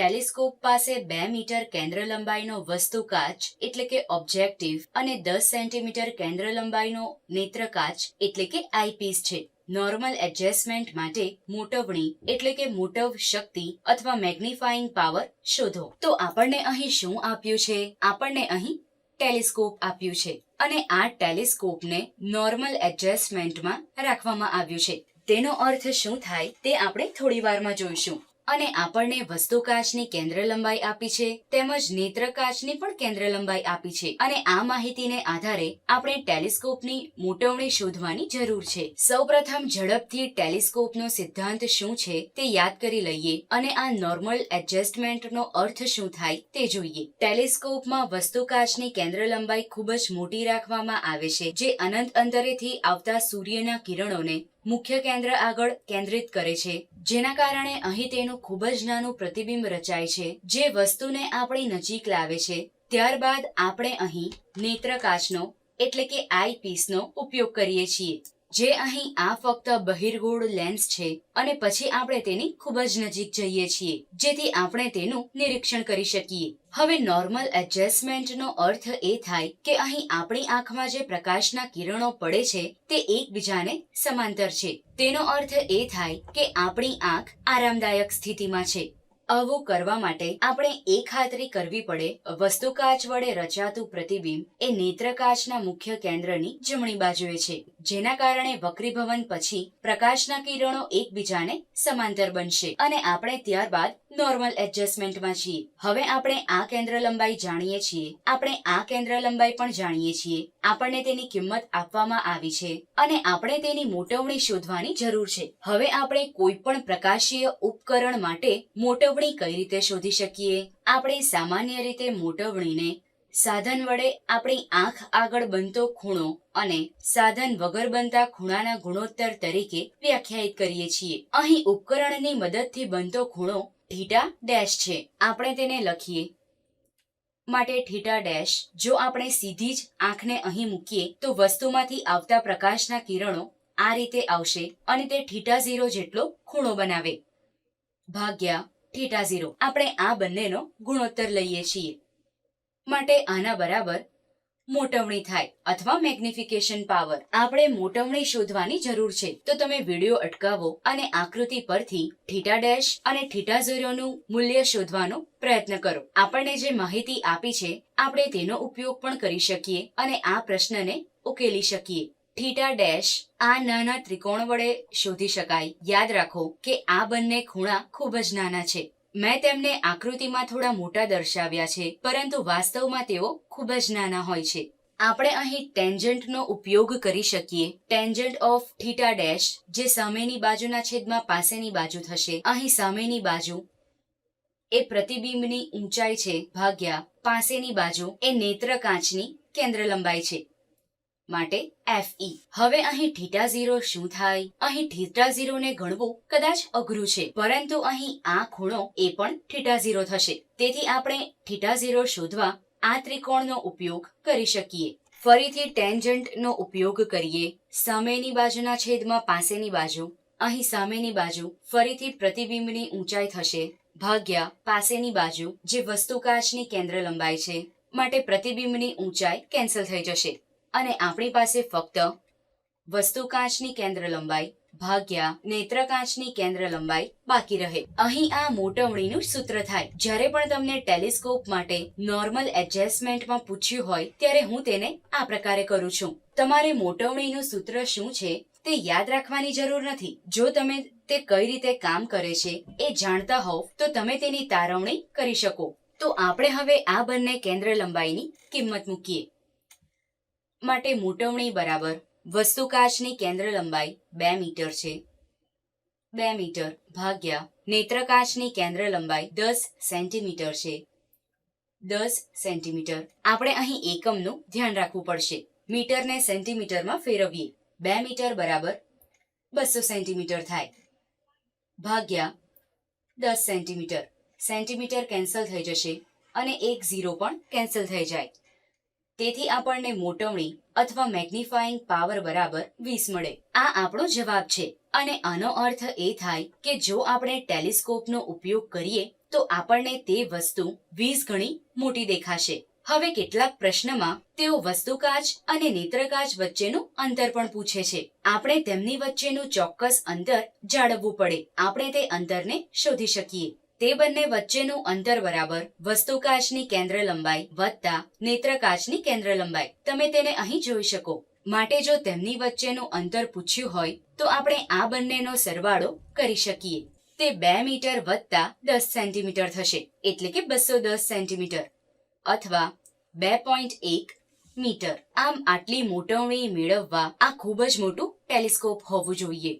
Telescope પાસે બે metre કેન્દ્ર લંબાઈનો વસ્તુ કાચ, એટલે કે ઓબ્જેક્ટિવ, અને દસ સેન્ટીમીટર કેન્દ્ર લંબાઈનો નેત્ર કાચ, એટલે કે આઈપીસ છે. નોર્મલ એડજસ્ટમેન્ટ માટે મોટવણી, એટલે કે મોટવ શક્તિ અથવા મેગ્નિફાઈંગ પાવર શોધો. તો આપણને અહીં શું આપ્યું છે? આપણને અહીં ટેલિસ્કોપ આપ્યું છે. અને આ ટેલિસ્કોપને નોર્મલ એડજસ્ટમેન્ટમાં રાખવામાં આવ્યું છે. તેનો અર્થ શું થાય તે આપણે થોડી વારમાં જોઈશું. અને આપણને વસ્તુ કાચની કેન્દ્ર લંબાઈ આપી છે, તેમજ નેત્ર કાચની પણ કેન્દ્ર લંબાઈ આપી છે. અને આ માહિતીને આધારે આપણે ટેલિસ્કોપની મોટવણી શોધવાની જરૂર છે. સૌપ્રથમ ઝડપથી ટેલિસ્કોપનો સિદ્ધાંત શું છે તે યાદ કરી લઈએ અને આ નોર્મલ એડજસ્ટમેન્ટનો અર્થ શું થાય તે જોઈએ. ટેલિસ્કોપમાં વસ્તુ કાચની કેન્દ્ર લંબાઈ ખૂબ જ મોટી રાખવામાં આવે છે, જે અનંત અંતરેથી આવતા સૂર્યના કિરણોને મુખ્ય કેન્દ્ર આગળ કેન્દ્રિત કરે છે. જેના કારણે અહીં તેનું ખૂબ જ નાનું પ્રતિબિંબ રચાય છે. જે વસ્તુને આપણી નજીક લાવે છે. ત્યારબાદ આપણે અહીં નેત્રકાચનો એટલે કે આઈ પીસનો ઉપયોગ કરીએ છીએ. જે અહીં આ ફક્ત બહિર્ગોળ લેન્સ છે અને પછી આપણે તેની ખૂબ જ નજીક જઈએ છીએ, જેથી આપણે તેનું નિરીક્ષણ કરી શકીએ. હવે નોર્મલ એડજસ્ટમેન્ટનો અર્થ એ થાય કે અહીં આપણી આંખમાં જે પ્રકાશના કિરણો પડે છે, તે એકબીજાને સમાંતર છે. તેનો અર્થ એ થાય કે આપણી આંખ આરામદાયક સ્થિતિમાં છે. આવું કરવા માટે આપણે એ ખાતરી કરવી પડે, વસ્તુ કાચ વડે રચાતું પ્રતિબિંબ એ નેત્રકાચના મુખ્ય કેન્દ્રની જમણી બાજુએ છે. જેના કારણે વક્રીભવન પછી પ્રકાશના કિરણો એકબીજાને સમાંતર બનશે અને આપણે ત્યારબાદ નોર્મલ એડજસ્ટમેન્ટમાં છીએ. હવે આપણે આ કેન્દ્ર લંબાઈ જાણીએ છીએ. આપણે આ કેન્દ્ર લંબાઈ પણ જાણીએ છીએ. આપણને તેની કિંમત આપવામાં આવી છે અને આપણે તેની મોટવણી શોધવાની જરૂર છે. હવે આપણે કોઈ પણ પ્રકાશીય ઉપકરણ માટે મોટવણી કઈ રીતે શોધી શકીએ? આપણે સામાન્ય રીતે મોટવણીને સાધન વડે આપણી આંખ આગળ બનતો ખૂણો અને સાધન વગર બનતા ખૂણાના ગુણોત્તર તરીકે વ્યાખ્યાયિત કરીએ છીએ. અહીં ઉપકરણની મદદથી બનતો ખૂણો થીટા ડેશ છે. આપણે તેને લખીએ. માટે થીટા ડેશ. જો આપણે સીધી જ આંખને અહીં મૂકીએ, તો વસ્તુમાંથી આવતા પ્રકાશના કિરણો આ રીતે આવશે અને તે થીટા ઝીરો જેટલો ખૂણો બનાવે. ભાગ્યા થીટા ઝીરો. આપણે આ બંનેનો ગુણોત્તર લઈએ છીએ. માટે આના બરાબર મોટવણી થાય અથવા મેગ્નિફિકેશન પાવર આપણે મોટવણી શોધવાની જરૂર છે. તો તમે વીડિયો અટકાવો અને આકૃતિ પરથી થીટા ડેશ અને થીટા ઝીરોનું મૂલ્ય શોધવાનો પ્રયત્ન કરો. આપણને જે માહિતી આપી છે, આપણે તેનો ઉપયોગ પણ કરી શકીએ અને આ પ્રશ્નને ઉકેલી શકીએ. થીટા ડેશ આ નાના ત્રિકોણ વડે શોધી શકાય. યાદ રાખો કે આ બંને ખૂણા ખૂબ જ નાના છે. મેં તેમને આકૃતિમાં થોડા મોટા દર્શાવ્યા છે, પરંતુ વાસ્તવમાં તેઓ ખૂબ જ નાના હોય છે. આપણે અહીં ટેન્જન્ટનો ઉપયોગ કરી શકીએ. ટેન્જન્ટ ઓફ થીટા ડેશ, જે સામેની બાજુના છેદમાં પાસેની બાજુ થશે. અહીં સામેની બાજુ એ પ્રતિબિંબની ઊંચાઈ છે, ભાગ્યા પાસેની બાજુ એ નેત્ર કાચની કેન્દ્ર લંબાઈ છે. માટે FE હવે અહીં થીટા ઝીરો શું થાય? અહીં થીટા ઝીરો ને ગણવું કદાચ અઘરું છે, પરંતુ અહીં આ ખૂણો એ પણ થીટા ઝીરો થશે. તેથી આપણે થીટા ઝીરો શોધવા આ ત્રિકોણનો ઉપયોગ કરી શકીએ. ફરીથી ટેન્જન્ટ નો ઉપયોગ કરીએ. સામેની બાજુના છેદમાં પાસેની બાજુ. અહીં સામેની બાજુ ફરીથી પ્રતિબિંબની ઊંચાઈ થશે, ભાગ્યા પાસેની બાજુ, જે વસ્તુ કાચની કેન્દ્ર લંબાઈ છે, માટે પ્રતિબિંબની ઊંચાઈ કેન્સલ થઈ જશે. અને આપણી પાસે ફક્ત વસ્તુ કાચની કેન્દ્ર લંબાઈ, ભાગ્યા નેત્ર કાચની કેન્દ્ર લંબાઈ બાકી રહે. અહીં આ મોટવણીનું સૂત્ર થાય. જ્યારે પણ તમને ટેલિસ્કોપ માટે નોર્મલ એડજસ્ટમેન્ટમાં પૂછ્યું હોય, ત્યારે હું તેને આ પ્રકારે કરું છું. તમારે મોટવણીનું સૂત્ર શું છે તે યાદ રાખવાની જરૂર નથી. જો તમે તે કઈ રીતે કામ કરે છે એ જાણતા હોવ, તો તમે તેની તારવણી કરી શકો. તો આપણે હવે આ બંને કેન્દ્ર લંબાઈની કિંમત મૂકીએ. માટે મોટવણી બરાબર. વસ્તુ કાચની કેન્દ્ર લંબાઈ બે મીટર છે. બે મીટર ભાગ્યા નેત્ર કાચની કેન્દ્ર લંબાઈ દસ સેન્ટીમીટર છે. દસ સેન્ટીમીટર. આપણે અહીં એકમનું ધ્યાન રાખવું પડશે. મીટરને સેન્ટીમીટરમાં ફેરવીએ. બે મીટર બરાબર બસો સેન્ટીમીટર થાય. ભાગ્યા દસ સેન્ટીમીટર. સેન્ટીમીટર કેન્સલ થઈ જશે અને એક ઝીરો પણ કેન્સલ થઈ જાય. તેથી આપણને મોટવણી અથવા મેગ્નિફાઈંગ પાવર બરાબર વીસ મળે. આ આપણો જવાબ છે. અને આનો અર્થ એ થાય કે જો આપણે ટેલિસ્કોપનો ઉપયોગ કરીએ, તો આપણને તે વસ્તુ વીસ ગણી મોટી દેખાશે. હવે કેટલાક પ્રશ્નમાં તેઓ વસ્તુકાચ અને નેત્રકાચ વચ્ચેનું અંતર પણ પૂછે છે. આપણે તેમની વચ્ચેનું ચોક્કસ અંતર જાળવવું પડે. આપણે તે અંતરને શોધી શકીએ. તે બંને વચ્ચેનું અંતર બરાબર વસ્તુકાચની કેન્દ્ર લંબાઈ વત્તા નેત્રકાચની કેન્દ્ર લંબાઈ. તમે તેને અહીં જોઈ શકો. માટે જો તેમની વચ્ચેનું અંતર પૂછ્યું હોય, તો આપણે આ બંનેનો સરવાળો કરી શકીએ. તે બે મીટર વત્તા દસ સેન્ટીમીટર થશે, એટલે કે બસો દસ સેન્ટીમીટર, અથવા બે પોઈન્ટ એક મીટર. આમ આટલી મોટવણી મેળવવા આ ખૂબ જ મોટું ટેલિસ્કોપ હોવું જોઈએ.